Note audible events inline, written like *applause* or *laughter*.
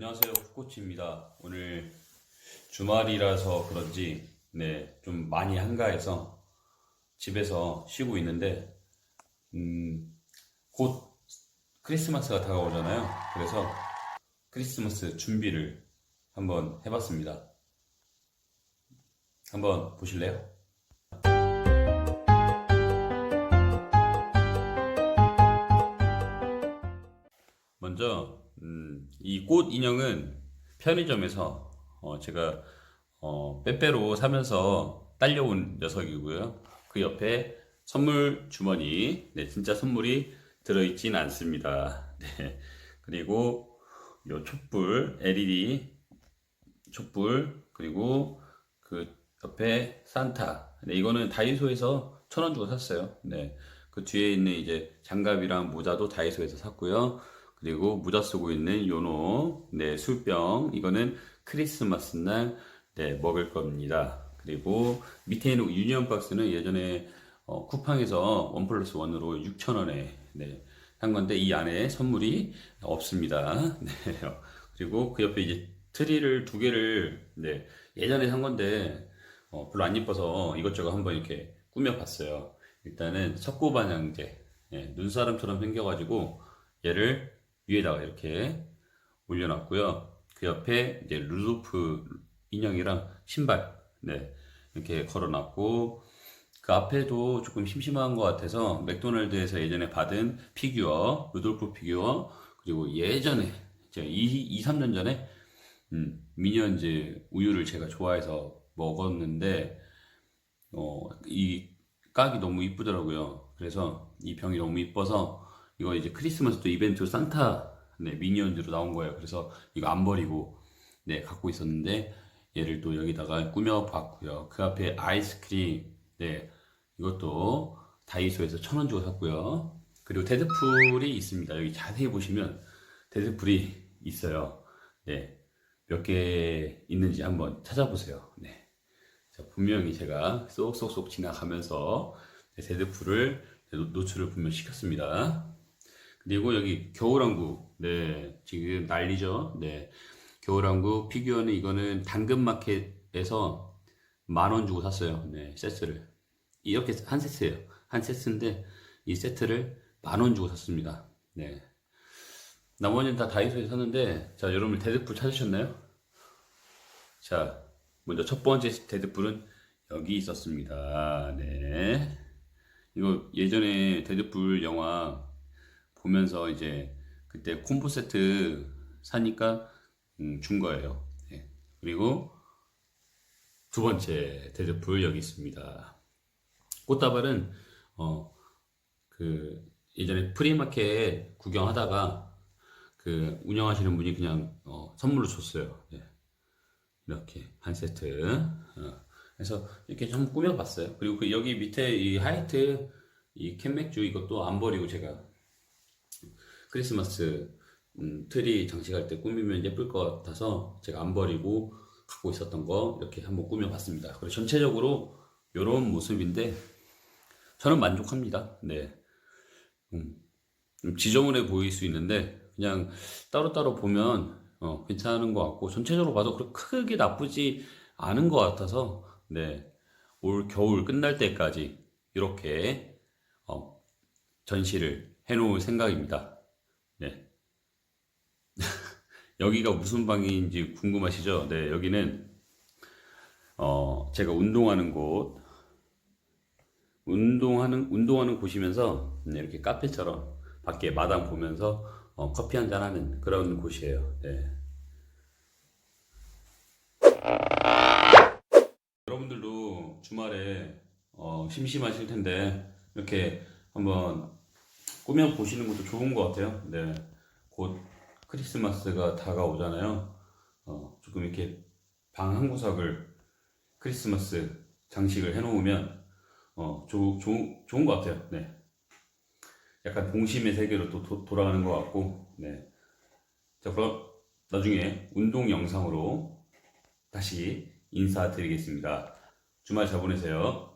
안녕하세요. 후코치입니다. 오늘 주말이라서 그런지 네, 좀 많이 한가해서 집에서 쉬고 있는데 음, 곧 크리스마스가 다가오잖아요. 그래서 크리스마스 준비를 한번 해봤습니다. 한번 보실래요? 먼저 음, 이 꽃 인형은 편의점에서 어, 제가 어, 빼빼로 사면서 딸려온 녀석이고요. 그 옆에 선물 주머니, 네, 진짜 선물이 들어있진 않습니다. *laughs* 네, 그리고 요 촛불, LED 촛불, 그리고 그 옆에 산타. 네, 이거는 다이소에서 천 원 주고 샀어요. 네, 그 뒤에 있는 이제 장갑이랑 모자도 다이소에서 샀고요. 그리고 모자 쓰고 있는 요노, 네, 술병. 이거는 크리스마스 날, 네, 먹을 겁니다. 그리고 밑에 있는 유니언 박스는 예전에 어, 쿠팡에서 원 플러스 원으로 6,000원에, 네, 한 건데 이 안에 선물이 없습니다. *laughs* 네. 그리고 그 옆에 이제 트리를 두 개를, 네, 예전에 산 건데, 어, 별로 안 예뻐서 이것저것 한번 이렇게 꾸며봤어요. 일단은 석고반향제, 예, 눈사람처럼 생겨가지고 얘를 위에다가 이렇게 올려놨고요. 그 옆에 이제 루도프 인형이랑 신발, 네, 이렇게 걸어놨고, 그 앞에도 조금 심심한 것 같아서 맥도날드에서 예전에 받은 피규어, 루돌프 피규어, 그리고 예전에, 제가 2, 2 3년 전에, 음, 미니언즈 우유를 제가 좋아해서 먹었는데, 어, 이 깍이 너무 이쁘더라고요. 그래서 이 병이 너무 이뻐서 이거 이제 크리스마스 또 이벤트 산타 네, 미니언즈로 나온 거예요. 그래서 이거 안 버리고 네, 갖고 있었는데 얘를 또 여기다가 꾸며 봤고요. 그 앞에 아이스크림 네, 이것도 다이소에서 천 원 주고 샀고요. 그리고 데드풀이 있습니다. 여기 자세히 보시면 데드풀이 있어요. 네. 몇 개 있는지 한번 찾아보세요. 네. 자, 분명히 제가 쏙쏙쏙 지나가면서 데드풀을 노출을 분명 시켰습니다. 그리고 여기 겨울왕국, 네, 지금 난리죠. 네, 겨울왕국 피규어는 이거는 당근마켓에서 만 원 주고 샀어요. 네, 세트를 이렇게 한 세트예요. 한 세트인데 이 세트를 만 원 주고 샀습니다. 네, 나머지는 다 다이소에서 샀는데, 자, 여러분 데드풀 찾으셨나요? 자, 먼저 첫 번째 데드풀은 여기 있었습니다. 네. 이거 예전에 데드풀 영화 보면서 이제 그때 콤보 세트 사니까 음, 준 거예요. 네. 그리고 두 번째 데드풀 여기 있습니다. 꽃다발은 어 그 예전에 프리마켓 구경하다가 그 운영하시는 분이 그냥 어, 선물로 줬어요. 네. 이렇게 한 세트. 어. 그래서 이렇게 좀 꾸며봤어요. 그리고 그 여기 밑에 이 하이트 이 캔맥주 이것도 안 버리고 제가 크리스마스 음, 트리 장식할 때 꾸미면 예쁠 것 같아서 제가 안 버리고 갖고 있었던 거 이렇게 한번 꾸며봤습니다. 그리고 전체적으로 이런 모습인데 저는 만족합니다. 네. 음, 좀 지저분해 보일 수 있는데 그냥 따로따로 보면 어, 괜찮은 것 같고 전체적으로 봐도 그렇게 크게 나쁘지 않은 것 같아서 네. 올 겨울 끝날 때까지 이렇게 어, 전시를 해놓을 생각입니다. 네. *laughs* 여기가 무슨 방인지 궁금하시죠? 네, 여기는 어, 제가 운동하는 곳, 운동하는 운동하는 곳이면서 네, 이렇게 카페처럼 밖에 마당 보면서 어, 커피 한 잔 하는 그런 곳이에요. 네. 여러분들도 주말에 어, 심심하실 텐데 이렇게 한번 꾸며 보시는 것도 좋은 것 같아요. 네, 곧 크리스마스가 다가오잖아요. 어, 조금 이렇게 방 한 구석을 크리스마스 장식을 해놓으면 어, 조, 조, 좋은 것 같아요. 네, 약간 동심의 세계로 또 도- 돌아가는 것 같고, 네. 자, 그럼 나중에 운동 영상으로 다시 인사드리겠습니다. 주말 잘 보내세요.